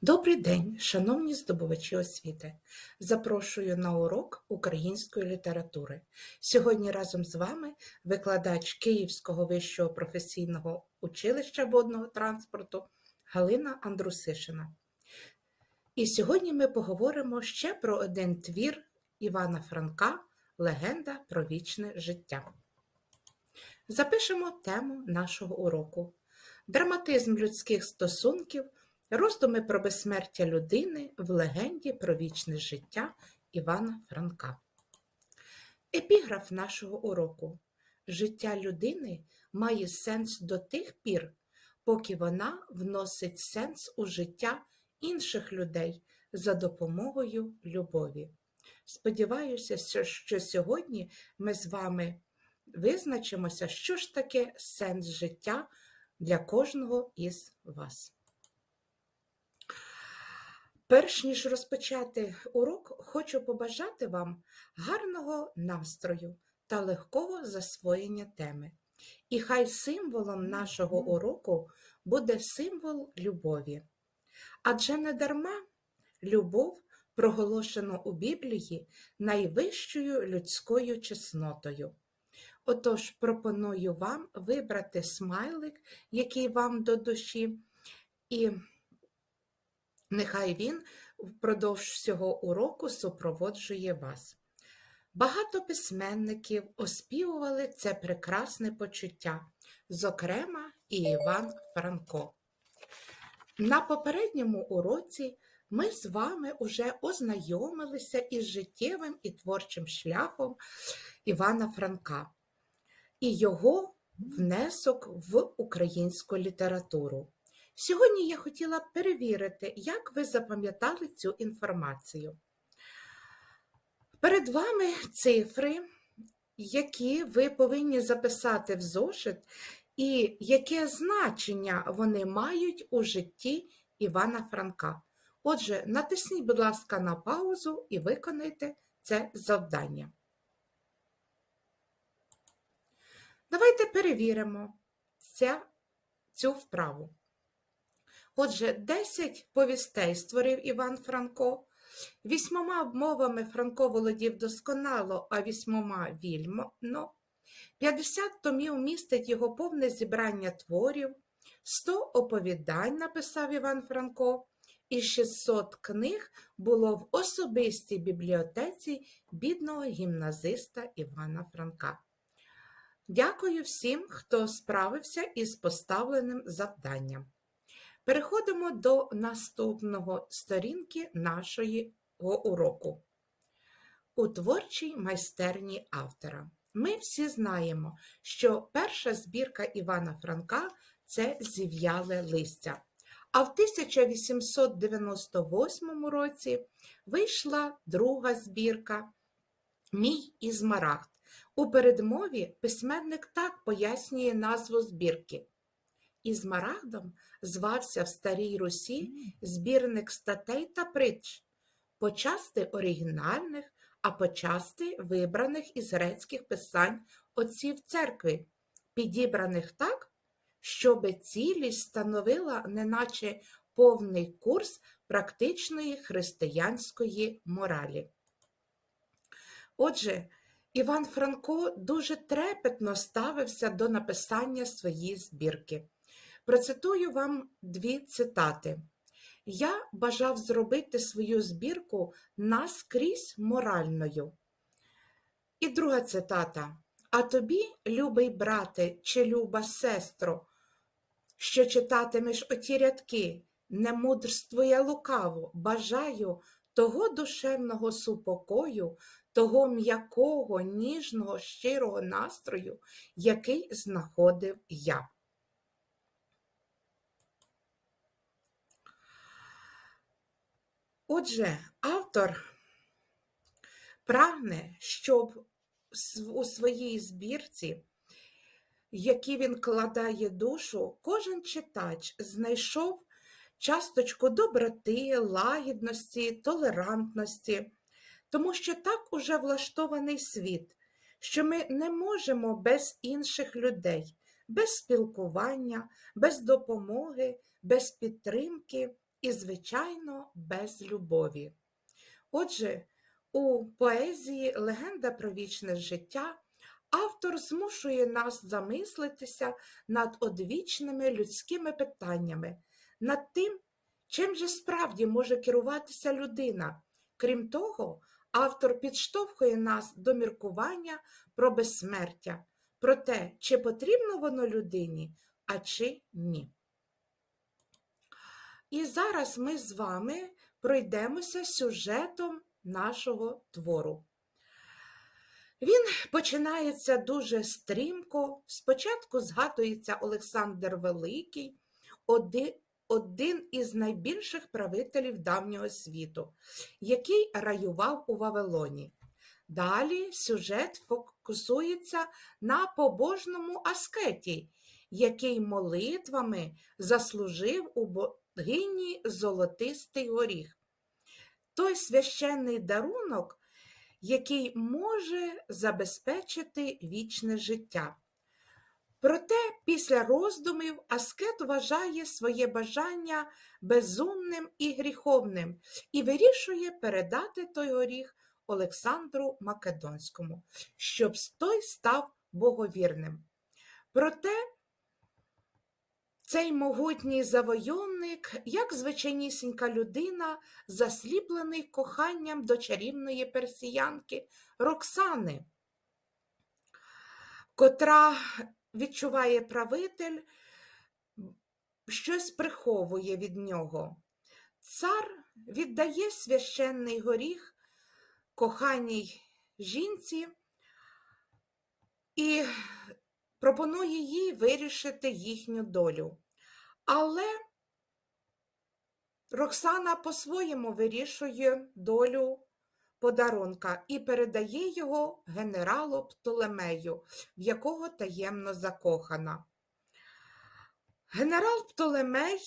Добрий день, шановні здобувачі освіти! Запрошую на урок української літератури. Сьогодні разом з вами викладач Київського вищого професійного училища водного транспорту Галина Андрусишина. І сьогодні ми поговоримо ще про один твір Івана Франка Легенда про вічне життя. Запишемо тему нашого уроку: драматизм людських стосунків. Роздуми про безсмертя людини в легенді про вічне життя Івана Франка. Епіграф нашого уроку. Життя людини має сенс до тих пір, поки вона вносить сенс у життя інших людей за допомогою любові. Сподіваюся, що сьогодні ми з вами визначимося, що ж таке сенс життя для кожного із вас. Перш ніж розпочати урок, хочу побажати вам гарного настрою та легкого засвоєння теми. І хай символом нашого уроку буде символ любові. Адже не дарма любов проголошено у Біблії найвищою людською чеснотою. Отож, пропоную вам вибрати смайлик, який вам до душі, і Нехай він впродовж всього уроку супроводжує вас. Багато письменників оспівували це прекрасне почуття, зокрема і Іван Франко. На попередньому уроці ми з вами вже ознайомилися із життєвим і творчим шляхом Івана Франка і його внесок в українську літературу. Сьогодні я хотіла перевірити, як ви запам'ятали цю інформацію. Перед вами цифри, які ви повинні записати в зошит, і яке значення вони мають у житті Івана Франка. Отже, натисніть, будь ласка, на паузу і виконайте це завдання. Давайте перевіримо ця, цю вправу. Отже, 10 повістей створив Іван Франко, вісьмома мовами Франко володів досконало, а вісьмома вільно. 50 томів містить його повне зібрання творів, 100 оповідань написав Іван Франко, і 600 книг було в особистій бібліотеці бідного гімназиста Івана Франка. Дякую всім, хто справився із поставленим завданням. Переходимо до наступного сторінки нашого уроку. У творчій майстерні автора. Ми всі знаємо, що перша збірка Івана Франка це зів'яле листя. А в 1898 році вийшла друга збірка Мій Ізмарагд. У передмові письменник так пояснює назву збірки. Ізмарагдом звався в Старій Русі збірник статей та притч, почасти оригінальних, а почасти вибраних із грецьких писань отців церкви, підібраних так, щоби цілість становила неначе повний курс практичної християнської моралі. Отже, Іван Франко дуже трепетно ставився до написання своєї збірки. Процитую вам дві цитати. Я бажав зробити свою збірку наскрізь моральною. І друга цитата. А тобі, любий брате чи люба сестро, що читатимеш оті рядки, не мудрствує лукаво, бажаю того душевного супокою, того м'якого, ніжного, щирого настрою, який знаходив я. Отже, автор прагне, щоб у своїй збірці, які він кладає душу, кожен читач знайшов часточку доброти, лагідності, толерантності, тому що так уже влаштований світ, що ми не можемо без інших людей, без спілкування, без допомоги, без підтримки і, звичайно, без любові. Отже, у поезії Легенда про вічне життя автор змушує нас замислитися над одвічними людськими питаннями, над тим, чим же справді може керуватися людина. Крім того, автор підштовхує нас до міркування про безсмертя, про те, чи потрібно воно людині, а чи ні. І зараз ми з вами пройдемося сюжетом нашого твору. Він починається дуже стрімко. Спочатку згадується Олександр Великий, один, із найбільших правителів давнього світу, який раював у Вавилоні. Далі сюжет фокусується на побожному аскеті, який молитвами заслужив у богині Золотистий горіх. Той священний дарунок, який може забезпечити вічне життя. Проте після роздумів аскет вважає своє бажання безумним і гріховним і вирішує передати той горіх Олександру Македонському, щоб той став боговірним. Проте цей могутній завойовник, як звичайнісінька людина, засліплений коханням до чарівної персіянки Роксани, котра відчуває правитель, щось приховує від нього. Цар віддає священний горіх коханій жінці і пропонує їй вирішити їхню долю. Але Роксана по-своєму вирішує долю подарунка і передає його генералу Птолемею, в якого таємно закохана. Генерал Птолемей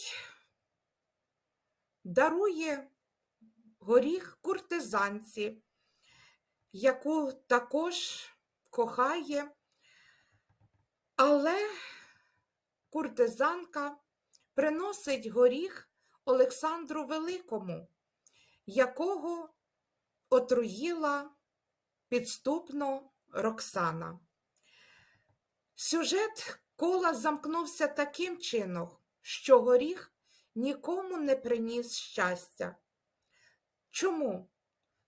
дарує горіх куртизанці, яку також кохає, але куртизанка приносить горіх Олександру Великому, якого отруїла підступно Роксана. Сюжет кола замкнувся таким чином, що горіх нікому не приніс щастя. Чому?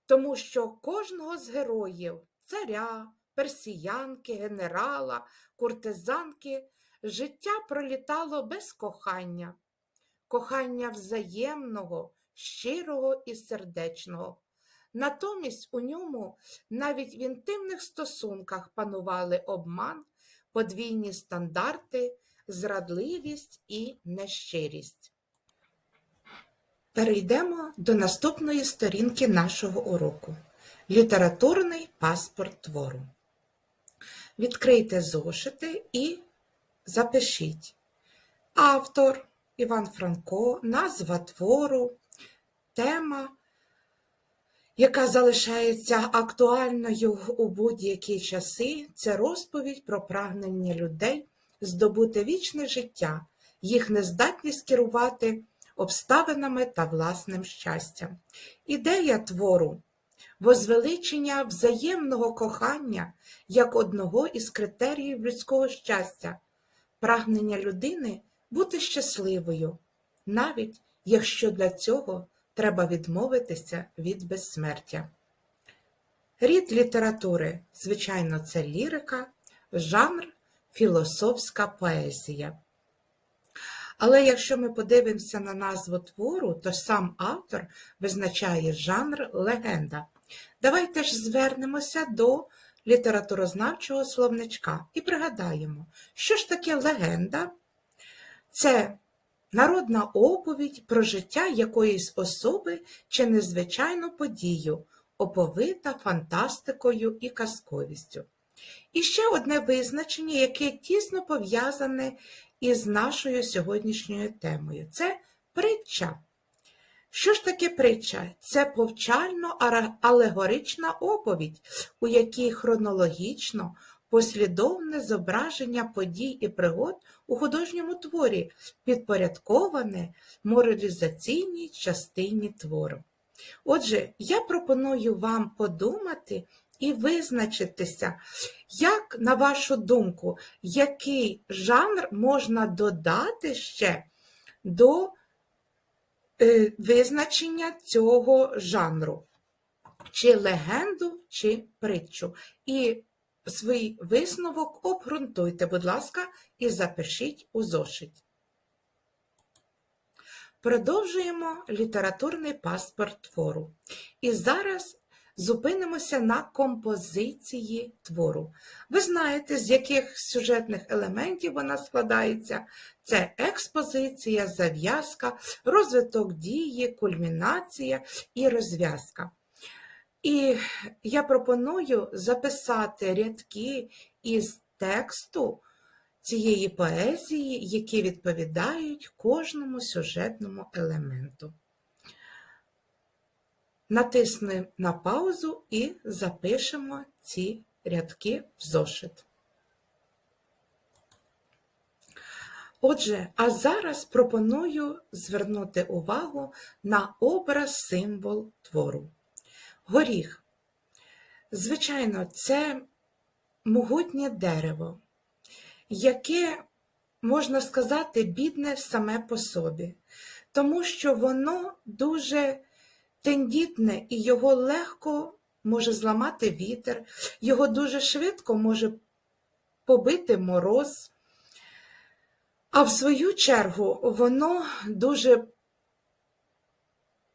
Тому що кожного з героїв царя, персіянки, генерала, куртизанки життя пролітало без кохання, кохання взаємного, щирого і сердечного. Натомість у ньому навіть в інтимних стосунках панували обман, подвійні стандарти, зрадливість і нещирість. Перейдемо до наступної сторінки нашого уроку. Літературний паспорт твору. Відкрийте зошити і запишіть. Автор Іван Франко, назва твору, тема, яка залишається актуальною у будь-які часи, це розповідь про прагнення людей здобути вічне життя, їх нездатність керувати обставинами та власним щастям. Ідея твору возвеличення взаємного кохання як одного із критеріїв людського щастя, прагнення людини бути щасливою, навіть якщо для цього треба відмовитися від безсмертя. Рід літератури, звичайно, це лірика, жанр філософська поезія. Але якщо ми подивимося на назву твору, то сам автор визначає жанр легенда. Давайте ж звернемося до літературознавчого словничка і пригадаємо, що ж таке легенда? Це народна оповідь про життя якоїсь особи чи незвичайну подію, оповита фантастикою і казковістю. І ще одне визначення, яке тісно пов'язане із нашою сьогоднішньою темою це притча. Що ж таке притча? Це повчально алегорична оповідь, у якій хронологічно послідовне зображення подій і пригод у художньому творі, підпорядковане моралізаційній частині твору. Отже, я пропоную вам подумати і визначитися, як, на вашу думку, який жанр можна додати ще до е, визначення цього жанру, чи легенду, чи притчу. І свій висновок обґрунтуйте, будь ласка, і запишіть у зошит. Продовжуємо літературний паспорт твору. І зараз зупинимося на композиції твору. Ви знаєте, з яких сюжетних елементів вона складається: це експозиція, зав'язка, розвиток дії, кульмінація і розв'язка. І я пропоную записати рядки із тексту цієї поезії, які відповідають кожному сюжетному елементу. Натиснемо на паузу і запишемо ці рядки в зошит. Отже, а зараз пропоную звернути увагу на образ символ твору. Горіх. Звичайно, це могутнє дерево, яке, можна сказати, бідне саме по собі, тому що воно дуже тендітне і його легко може зламати вітер, його дуже швидко може побити мороз, а в свою чергу воно дуже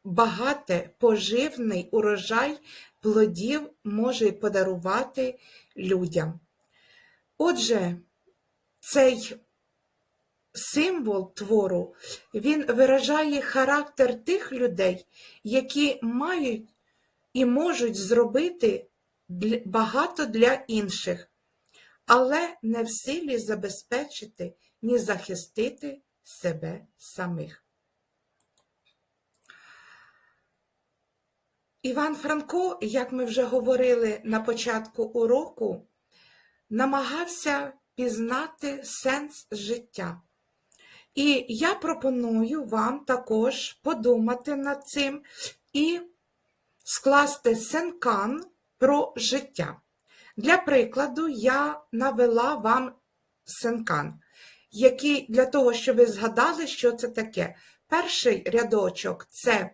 багате, поживний урожай плодів може подарувати людям. Отже, цей символ твору, він виражає характер тих людей, які мають і можуть зробити багато для інших, але не в силі забезпечити ні захистити себе самих. Іван Франко, як ми вже говорили на початку уроку, намагався пізнати сенс життя. І я пропоную вам також подумати над цим і скласти сенкан про життя. Для прикладу, я навела вам сенкан, який для того, щоб ви згадали, що це таке. Перший рядочок це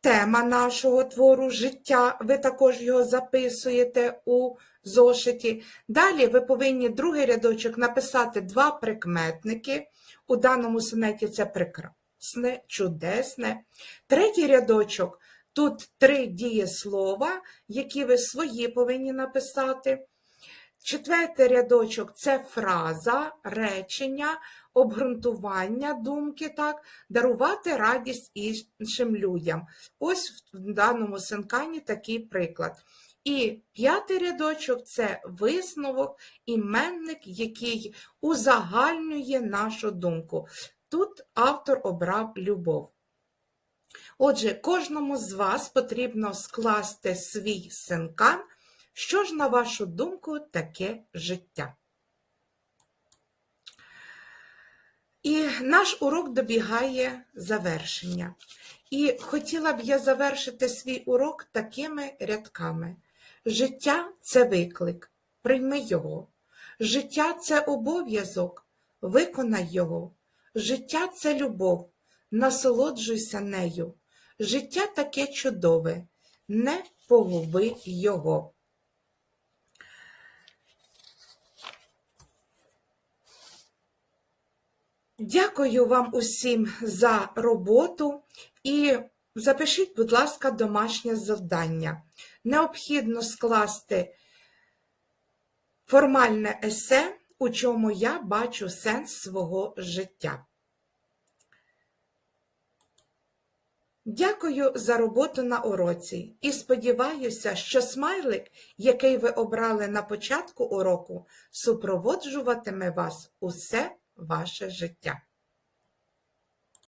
тема нашого твору життя, ви також його записуєте у зошиті. Далі ви повинні другий рядочок написати два прикметники. У даному сонеті це прекрасне, чудесне. Третій рядочок тут три дієслова, які ви свої повинні написати. Четвертий рядочок це фраза, речення, обґрунтування думки, так, дарувати радість іншим людям. Ось в даному синкані такий приклад. І п'ятий рядочок це висновок, іменник, який узагальнює нашу думку. Тут автор обрав любов. Отже, кожному з вас потрібно скласти свій синкан. Що ж, на вашу думку, таке життя? І наш урок добігає завершення. І хотіла б я завершити свій урок такими рядками. Життя це виклик, прийми його. Життя це обов'язок, виконай його. Життя це любов, насолоджуйся нею. Життя таке чудове, не погуби його. Дякую вам усім за роботу і запишіть, будь ласка, домашнє завдання. Необхідно скласти формальне есе, у чому я бачу сенс свого життя. Дякую за роботу на уроці і сподіваюся, що смайлик, який ви обрали на початку уроку, супроводжуватиме вас усе ваше життя.